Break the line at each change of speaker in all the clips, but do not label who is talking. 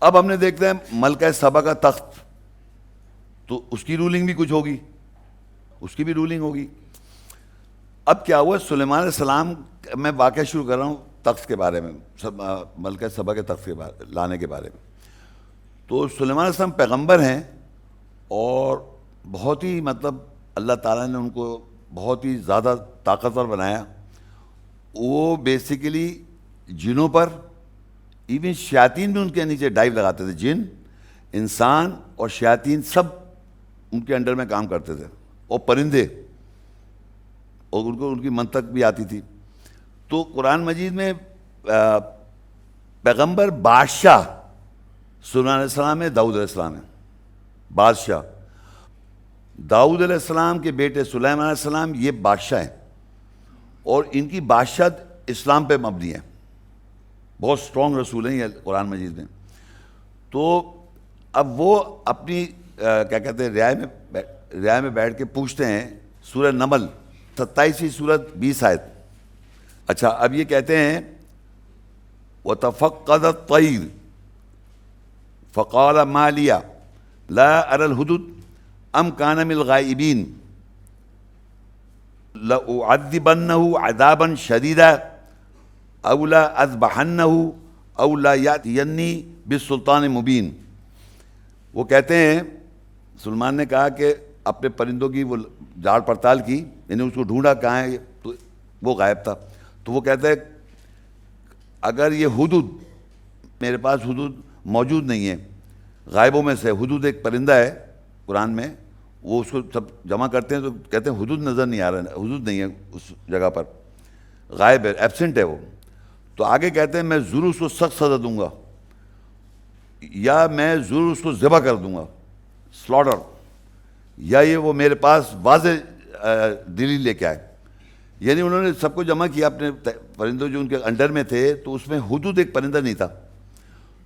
اب ہم نے دیکھتے ہیں ملکہ سبا کا تخت، تو اس کی رولنگ بھی کچھ ہوگی۔ اس کی بھی رولنگ ہوگی۔ اب کیا ہوا؟ سلیمان علیہ السلام، میں واقعہ شروع کر رہا ہوں تخت کے بارے میں ملکہ سبا کے تخت کے بارے، لانے کے بارے میں۔ تو سلیمان علیہ السلام پیغمبر ہیں اور بہت ہی مطلب اللہ تعالیٰ نے ان کو بہت ہی زیادہ طاقتور بنایا۔ وہ بیسیکلی جنوں پر ایون شیاطین بھی ان کے نیچے ڈائیو لگاتے تھے، جن، انسان اور شیاطین سب ان کے انڈر میں کام کرتے تھے۔ اور پرندے، اور ان کو ان کی منطق بھی آتی تھی۔ تو قرآن مجید میں پیغمبر بادشاہ سلیمان علیہ السلام ہے داؤد علیہ السلام ہے بادشاہ۔ داؤد علیہ السلام کے بیٹے سلیمان علیہ السلام یہ بادشاہ ہیں۔ اور ان کی بادشاہ اسلام پہ مبنی ہے بہت سٹرونگ رسول ہیں یہ قرآن مجید میں۔ تو اب وہ اپنی کیا کہتے ہیں رعایت میں رعایت میں بیٹھ کے پوچھتے ہیں، سورہ نمل، ستائیسویں صورت بیس آیت۔ اچھا اب یہ کہتے ہیں وہ تفقد طعیر فقال مالیہ لا ار الحدود ام کانم الغائبین لأعذبنه عذابا شديدا۔ او لا اذبحنه او لا ياتيني بالسلطان مبين وہ کہتے ہیں، سلمان نے کہا کہ اپنے پرندوں کی وہ جاڑ پڑتال کی یعنی اس کو ڈھونڈا کہاں ہے، تو وہ غائب تھا۔ تو وہ کہتے ہیں، اگر یہ حدود میرے پاس حدود موجود نہیں ہے غائبوں میں سے حدود ایک پرندہ ہے قرآن میں، وہ اس کو سب جمع کرتے ہیں تو کہتے ہیں حدود نظر نہیں آ رہا حدود نہیں ہے اس جگہ پر۔ غائب ہے ایبسنٹ ہے وہ۔ تو آگے کہتے ہیں میں ضرور اس کو سخت سزا دوں گا، یا میں ضرور اس کو ذبح کر دوں گا سلاڈر یا یہ وہ میرے پاس واضح دلیل لے کے آئے۔ یعنی انہوں نے سب کو جمع کیا، اپنے پرندوں جو ان کے انڈر میں تھے، تو اس میں حدود ایک پرندہ نہیں تھا۔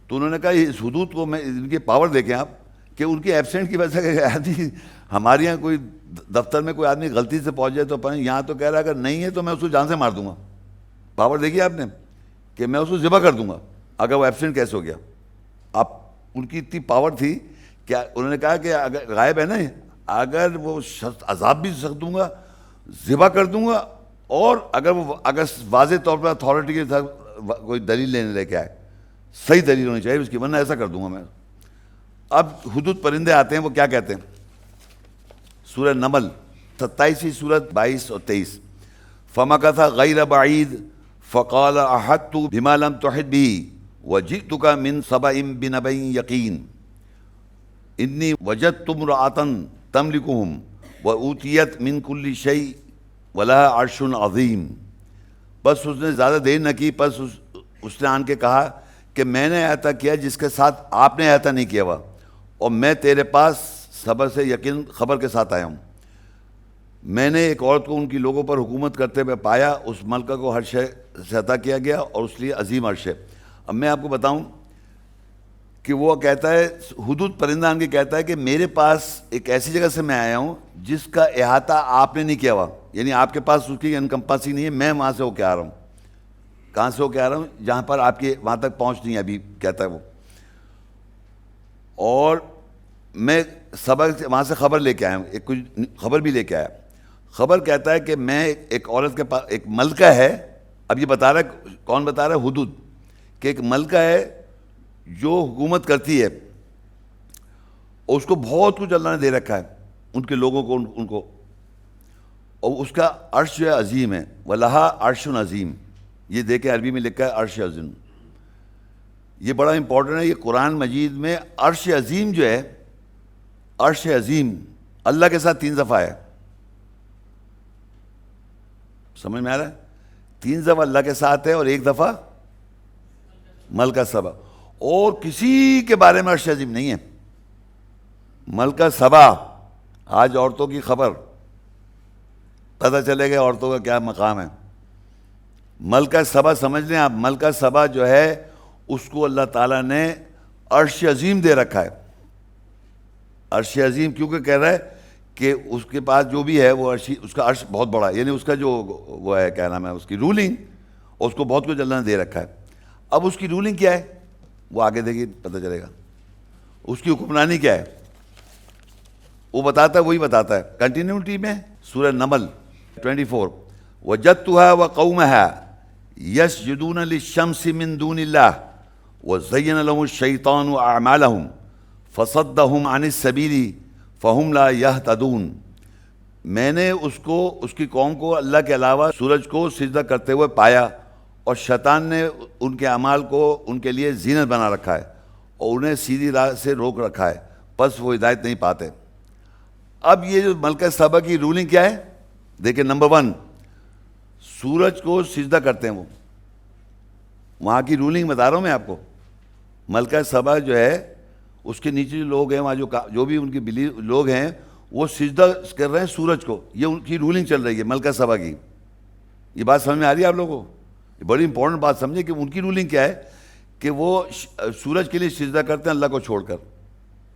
تو انہوں نے کہا اس حدود کو میں، ان کی پاور دیکھیں آپ، کہ ان کی ایبسنٹ کی وجہ سے آدمی، ہمارے یہاں کوئی دفتر میں کوئی آدمی غلطی سے پہنچ جائے تو یہاں تو کہہ رہا ہے، اگر نہیں ہے تو میں اس کو جان سے مار دوں گا۔ پاور دیکھیے آپ نے؟ کہ میں اس کو ذبح کر دوں گا۔ اگر وہ ایبسنٹ کیسے ہو گیا؟ آپ، ان کی اتنی پاور تھی کہ انہوں نے کہا کہ اگر غائب ہے نا اگر وہ عذاب بھی سکھ دوں گا، ذبح کر دوں گا، اور اگر وہ، اگر واضح طور پر اتھارٹی کے ساتھ کوئی دلیل لینے لے کے آئے، صحیح دلیل ہونی چاہیے، اس کی، ورنہ ایسا کر دوں گا میں۔ اب حدود پرندے آتے ہیں، وہ کیا کہتے ہیں؟ سورہ نمل، ستائیسویں صورت بائیس اور تیئیس۔ فما کا تھا غیر بعید فقال احد تو بھمالم توحد بھی وجیت کا من صبا ام بن یقین انی وجد تم رعتن تم لکھم و اوتیت من کل شعی ولا عرشن عظیم بس اس نے زیادہ دیر نہ کی، بس اس نے آن کے کہا کہ میں نے احاطہ کیا جس کے ساتھ آپ نے احاطہ نہیں کیا ہوا اور میں تیرے پاس صبر سے یقین خبر کے ساتھ آیا ہوں۔ میں نے ایک عورت کو ان کی لوگوں پر حکومت کرتے ہوئے پایا، اس ملکہ کو ہر شے سے عطا کیا گیا اور اس لیے عظیم عرش ہے اب میں آپ کو بتاؤں کہ وہ کہتا ہے، حدود پرندان کے کہتا ہے کہ میرے پاس ایک ایسی جگہ سے میں آیا ہوں جس کا احاطہ آپ نے نہیں کیا ہوا۔ یعنی آپ کے پاس اس کی انکمپاسی نہیں ہے، میں وہاں سے ہو کے آ رہا ہوں۔ کہاں سے ہو کے آ رہا ہوں؟ جہاں پر آپ کے وہاں تک پہنچ نہیں ہے ابھی، کہتا ہے وہ۔ اور میں سبق وہاں سے خبر لے کے آیا ہوں، ایک کچھ خبر بھی لے کے آیا۔ خبر کہتا ہے کہ میں ایک عورت کے پاس ایک ملکہ ہے، اب یہ بتا رہا ہے، کون بتا رہا ہے؟ حدود، کہ ایک ملکہ ہے، جو حکومت کرتی ہے، اور اس کو بہت کچھ اللہ نے دے رکھا ہے، ان کے لوگوں کو، ان کو۔ اور اس کا عرش جو ہے، عظیم ہے۔ ولہا عرش عظیم یہ دیکھیں، عربی میں لکھا ہے، عرش عظیم۔ یہ بڑا امپورٹنٹ ہے، یہ قرآن مجید میں عرش عظیم جو ہے، عرش عظیم، اللہ کے ساتھ تین دفعہ ہے۔ سمجھ میں آ رہا ہے؟ تین دفعہ اللہ کے ساتھ ہے اور ایک دفعہ ملکہ سبا۔ اور کسی کے بارے میں عرش عظیم نہیں ہے۔ ملکہ سبا۔ آج عورتوں کی خبر۔ پتہ چلے گا عورتوں کا کیا مقام ہے۔ ملکہ سبا سمجھ لیں آپ۔ ملکہ سبا جو ہے، اس کو اللہ تعالیٰ نے عرش عظیم دے رکھا ہے۔ عرش عظیم کیونکہ کہہ رہا ہے؟ کہ اس کے پاس جو بھی ہے وہ عرشی، اس کا عرش بہت بڑا ہے یعنی اس کا جو وہ ہے، کیا نام ہے، اس کی رولنگ اس کو بہت کچھ اللہ نے دے رکھا ہے۔ اب اس کی رولنگ کیا ہے؟ وہ آگے دیکھیے، پتہ چلے گا۔ اس کی حکمرانی کیا ہے؟ وہ بتاتا ہے، وہی بتاتا ہے۔ کنٹینیوٹی میں سورہ نمل 24 فور وجدتها وقومها يسجدون للشمس من دون الله وزين لهم الشيطان أعمالهم فصدهم عن السبيل فهم لا يهتدون۔ میں نے اس کو، اس کی قوم کو اللہ کے علاوہ سورج کو سجدہ کرتے ہوئے پایا اور شیطان نے ان کے اعمال کو ان کے لیے زینت بنا رکھا ہے اور انہیں سیدھی راہ سے روک رکھا ہے پس وہ ہدایت نہیں پاتے۔ اب یہ جو ملکہ صبا کی رولنگ کیا ہے؟ دیکھیں نمبر ون، سورج کو سجدہ کرتے ہیں وہ۔ وہاں کی رولنگ بتا رہا ہوں میں آپ کو۔ ملکہ صبا جو ہے اس کے نیچے جو لوگ ہیں، وہاں جو جو بھی ان کی بلی لوگ ہیں، وہ سجدہ کر رہے ہیں سورج کو۔ یہ ان کی رولنگ چل رہی ہے، ملکہ صبا کی۔ یہ بات سمجھ میں آ رہی ہے آپ لوگوں کو؟ یہ بڑی امپورٹنٹ بات سمجھے کہ ان کی رولنگ کیا ہے؟ کہ وہ سورج کے لیے سجدہ کرتے ہیں اللہ کو چھوڑ کر۔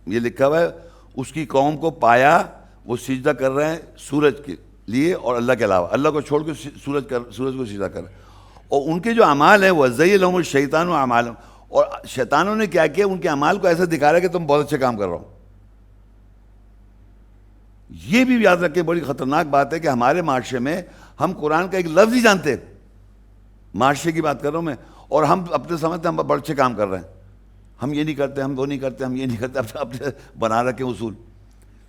یہ لکھا ہوا ہے، اس کی قوم کو پایا، وہ سجدہ کر رہے ہیں سورج کے لیے اور اللہ کے علاوہ۔ اللہ کو چھوڑ کے سورج کر سورج کو سجدہ کر رہے ہیں۔ اور ان کے جو اعمال ہیں وہ ضعی الحم الشیطان و اعمال اور شیطانوں نے کیا کیا؟ ان کے اعمال کو ایسا دکھا رہا ہے کہ تم بہت اچھے کام کر رہا ہو۔ یہ بھی یاد رکھیں، بڑی خطرناک بات ہے کہ ہمارے معاشرے میں ہم قرآن کا ایک لفظ ہی جانتے معاشرے کی بات کر رہا ہوں میں۔ اور ہم اپنے سمجھتے ہیں ہم بڑے اچھے کام کر رہے ہیں۔ ہم یہ نہیں کرتے، ہم وہ نہیں کرتے، ہم یہ نہیں کرتے اپنے بنا رکھے اصول۔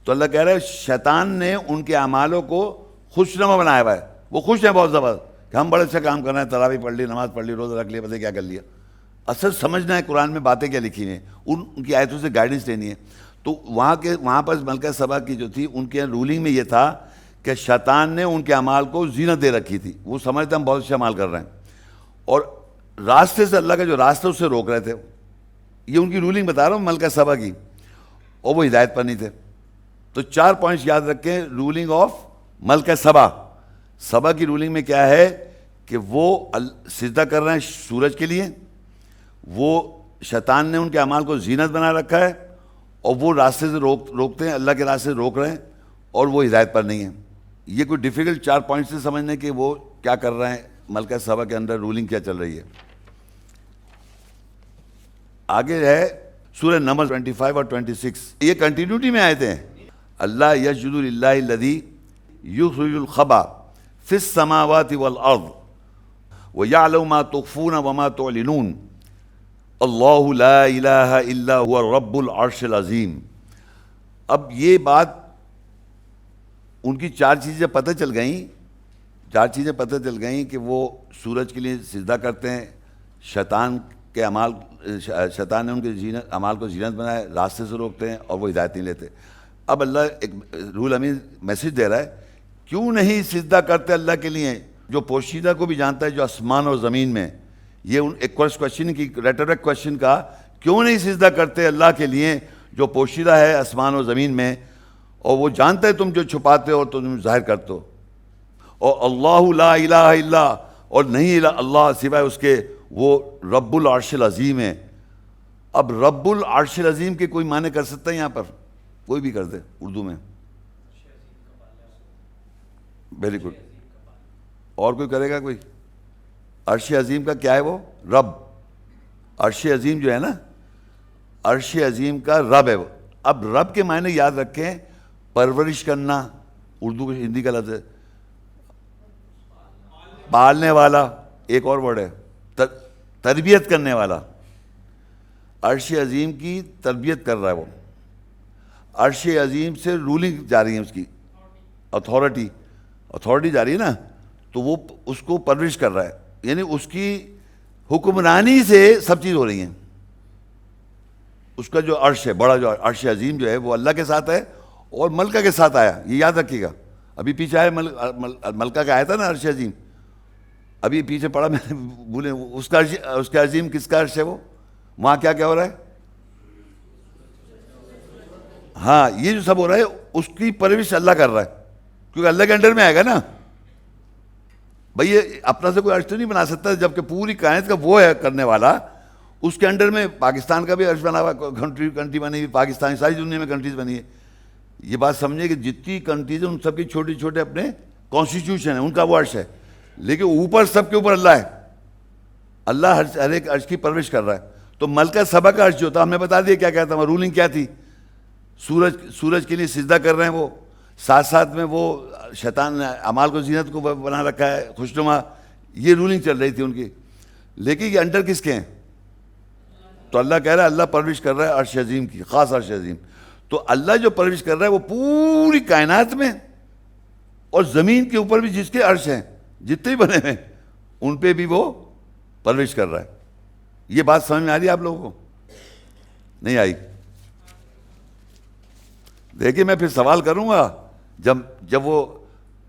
تو اللہ کہہ رہے شیطان نے ان کے اعمالوں کو خوش نما بنایا ہوا ہے۔ وہ خوش ہیں بہت زبردست کہ ہم بڑے اچھا کام کر رہے ہیں تراوی پڑھ لی، نماز پڑھ لی، روزہ رکھ لیا، پتہ کیا کر لیا۔ اصل سمجھنا ہے قرآن میں باتیں کیا لکھی ہیں؟ ان ان کی آیتوں سے گائیڈنس لینی ہے۔ تو وہاں کے وہاں پر ملکہ صبا کی جو تھی، ان کے رولنگ میں یہ تھا کہ شیطان نے ان کے اعمال کو زینت دے رکھی تھی۔ وہ سمجھتے ہم بہت اچھے عمال کر رہے ہیں۔ اور راستے سے اللہ کا جو راستہ اسے روک رہے تھے، یہ ان کی رولنگ بتا رہا ہوں ملکہ صبا کی۔ اور وہ ہدایت پر نہیں تھے۔ تو چار پوائنٹس یاد رکھیں رولنگ آف ملکہ صبا صبا کی رولنگ میں کیا ہے کہ وہ سجدہ کر رہے ہیں سورج کے لیے۔ وہ شیطان نے ان کے اعمال کو زینت بنا رکھا ہے اور وہ راستے سے روک روکتے ہیں، اللہ کے راستے سے روک رہے ہیں اور وہ ہدایت پر نہیں ہیں۔ یہ کوئی ڈیفیکلٹ چار پوائنٹ سے سمجھنے کہ وہ کیا کر رہے ہیں؟ ملکہ صبا کے اندر رولنگ کیا چل رہی ہے۔ آگے ہے سورہ نمبر 25 اور 26 یہ کنٹینیوٹی میں آئے تھے۔ اللہ یسجد اللہ الذی یخرج الخبا فی السماوات والارض ویعلم ما تخفون وما تعلنون۔ اللہ لا الہ الا هو رب العرش العظیم۔ اب یہ بات ان کی چار چیزیں پتہ چل گئیں۔ چار چیزیں پتہ چل گئیں کہ وہ سورج کے لیے سجدہ کرتے ہیں، شیطان کے اعمال، شیطان نے ان کے زینت، اعمال کو زینت بنایا راستے سے روکتے ہیں اور وہ ہدایت نہیں لیتے۔ اب اللہ ایک رول امین میسج دے رہا ہے، کیوں نہیں سجدہ کرتے اللہ کے لیے؟ جو پوشیدہ کو بھی جانتا ہے، جو آسمان اور زمین میں۔ یہ ایک کوشچن کی ریٹرک کوشچن کا کیوں نہیں سجدہ کرتے اللہ کے لیے جو پوشیدہ ہے آسمان اور زمین میں؟ اور وہ جانتا ہے تم جو چھپاتے ہو تو تم ظاہر کرتے ہو۔ اور اللہ لا الہ الا اور نہیں اللہ سوائے اس کے وہ رب العرش العظیم ہے۔ اب رب العرش العظیم کے کوئی معنی کر سکتا ہے یہاں پر؟ کوئی بھی کر دے اردو میں۔ ویری گڈ اور کوئی کرے گا کوئی؟ عرش عظیم کا کیا ہے وہ؟ رب. عرش عظیم جو ہے نا، عرش عظیم کا رب ہے وہ. اب رب کے معنی یاد رکھیں، پرورش کرنا، اردو کو ہندی کا لفظ ہے. پالنے والا، ایک اور ورڈ ہے. تربیت کرنے والا. عرش عظیم کی تربیت کر رہا ہے وہ. عرش عظیم سے رولنگ جاری ہے اس کی. اتھارٹی اتھارٹی جاری ہے نا، تو وہ اس کو پرورش کر رہا ہے. یعنی اس کی حکمرانی سے سب چیز ہو رہی ہیں۔ اس کا جو عرش ہے، بڑا جو عرش عظیم جو ہے، وہ اللہ کے ساتھ ہے اور ملکہ کے ساتھ آیا۔ یہ یاد رکھیے گا۔ ابھی پیچھے آیا ملکہ کا آیا تھا نا عرش عظیم۔ ابھی پیچھے پڑا میں نے، بھولے، اس کا اس کا عظیم کس کا عرش ہے وہ؟ وہاں کیا کیا ہو رہا ہے؟ ہاں یہ جو سب ہو رہا ہے، اس کی پرورش اللہ کر رہا ہے۔ کیونکہ اللہ کے انڈر میں آئے گا نا۔ بھائی یہ اپنا سے کوئی عرش تو نہیں بنا سکتا، جبکہ پوری کائنات کا وہ ہے کرنے والا۔ اس کے انڈر میں پاکستان کا بھی عرش بنا ہوا کنٹری کنٹری بنی ہوئی، پاکستان ساری دنیا میں کنٹریز بنی ہے یہ بات سمجھے کہ جتنی کنٹریز ہیں، ان سب کی چھوٹے چھوٹے اپنے کانسٹیٹیوشن ہیں، ان کا وہ عرش ہے۔ لیکن اوپر سب کے اوپر اللہ ہے۔ اللہ ہر ہر ایک عرش کی پرورش کر رہا ہے۔ تو ملکہ سبا کا عرش جو تھا، ہم نے بتا دیا کیا کہتا ہوں رولنگ کیا تھی؟ سورج سورج کے لیے سجدہ کر رہے ہیں وہ۔ ساتھ ساتھ میں وہ شیطان نے امال کو زینت کو بنا رکھا ہے، خوشنما، یہ رولنگ چل رہی تھی ان کی۔ لیکن یہ انڈر کس کے ہیں؟ تو اللہ کہہ رہا ہے، اللہ پرورش کر رہا ہے عرش عظیم کی، خاص عرش عظیم۔ تو اللہ جو پرورش کر رہا ہے، وہ پوری کائنات میں اور زمین کے اوپر بھی جس کے عرش ہیں، جتنے بنے ہیں، ان پہ بھی وہ پرورش کر رہا ہے۔ یہ بات سمجھ میں آ رہی ہے آپ لوگوں کو؟ نہیں آئی۔ دیکھیے، میں پھر سوال کروں گا۔ جب جب وہ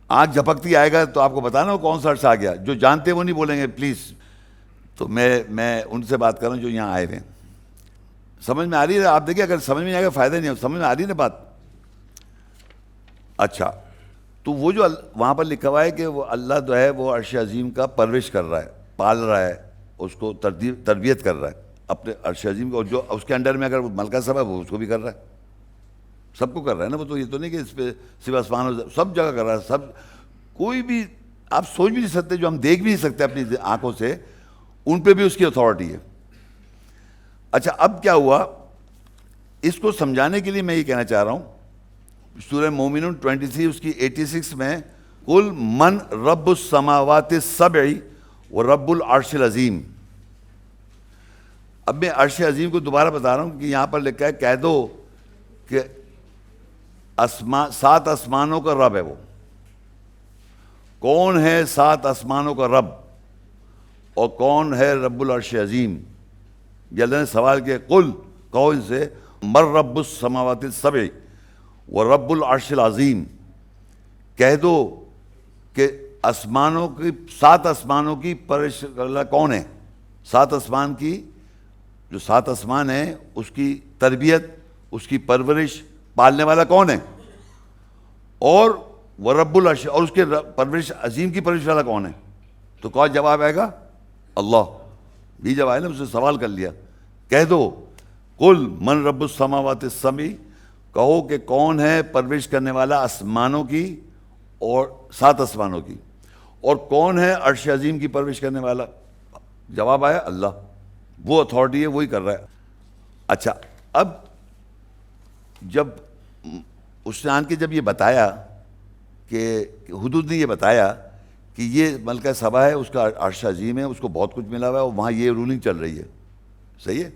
آنکھ جھپکتی آئے گا تو آپ کو بتانا وہ کون سا عرصہ آ گیا؟ جو جانتے وہ نہیں بولیں گے، پلیز۔ تو میں میں ان سے بات کروں جو یہاں آئے ہوئے ہیں۔ سمجھ میں آ رہی ہے؟ آپ دیکھیے، اگر سمجھ میں آئے گا فائدہ نہیں ہو سمجھ میں آ رہی ہے نا بات؟ اچھا۔ تو وہ جو وہاں پر لکھا ہوا ہے کہ وہ اللہ جو ہے، وہ عرش عظیم کا پرورش کر رہا ہے، پال رہا ہے، اس کو تربیت کر رہا ہے، اپنے عرش عظیم کو جو اس کے انڈر میں اگر ملکہ صاحب ہے، وہ اس کو بھی کر رہا ہے۔ سب کو کر رہا ہے نا وہ تو یہ تو نہیں کہ اس پہ صرف آسمان سب جگہ کر رہا ہے، سب کوئی بھی آپ سوچ بھی نہیں سکتے جو ہم دیکھ بھی نہیں سکتے اپنی آنکھوں سے، ان پہ بھی اس کی اتھارٹی ہے۔ اچھا اب کیا ہوا؟ اس کو سمجھانے کے لیے میں یہ کہنا چاہ رہا ہوں، سورہ مومن ٹوینٹی تھری اس کی ایٹی سکس میں کل من رب السماوات سبعی و رب العرش العظیم اب میں عرش عظیم کو دوبارہ بتا رہا ہوں کہ یہاں پر لکھا ہے، کہہ دو کہ سات آسمانوں کا رب ہے وہ۔ کون ہے سات آسمانوں کا رب؟ اور کون ہے رب العرش عظیم؟ یہ اللہ نے سوال کیا کل کون سے، مر رب السماوات السبع و رب العرش العظیم۔ کہہ دو کہ آسمانوں کی، سات آسمانوں کی پرش اللہ کون ہے؟ سات آسمان کی، جو سات آسمان ہیں، اس کی تربیت، اس کی پرورش پالنے والا کون ہے؟ اور وہ رب العرش، اور اس کے پرورش، عظیم کی پرورش والا کون ہے؟ تو کون جواب آئے گا؟ اللہ۔ بھی جب آئے نا اسے سوال کر لیا۔ کہہ دو کل من رب السماوات السمی؟ کہو کہ کون ہے پرورش کرنے والا آسمانوں کی اور سات آسمانوں کی؟ اور کون ہے عرش عظیم کی پرورش کرنے والا؟ جواب آیا اللہ۔ وہ اتھارٹی ہے، وہی کر رہا ہے۔ اچھا اب جب اس نے آن کے جب یہ بتایا کہ حدود نے یہ بتایا کہ یہ ملکہ سبا ہے، اس کا عرش عظیم ہے، اس کو بہت کچھ ملا ہوا ہے اور وہاں یہ رولنگ چل رہی ہے۔ صحیح ہے؟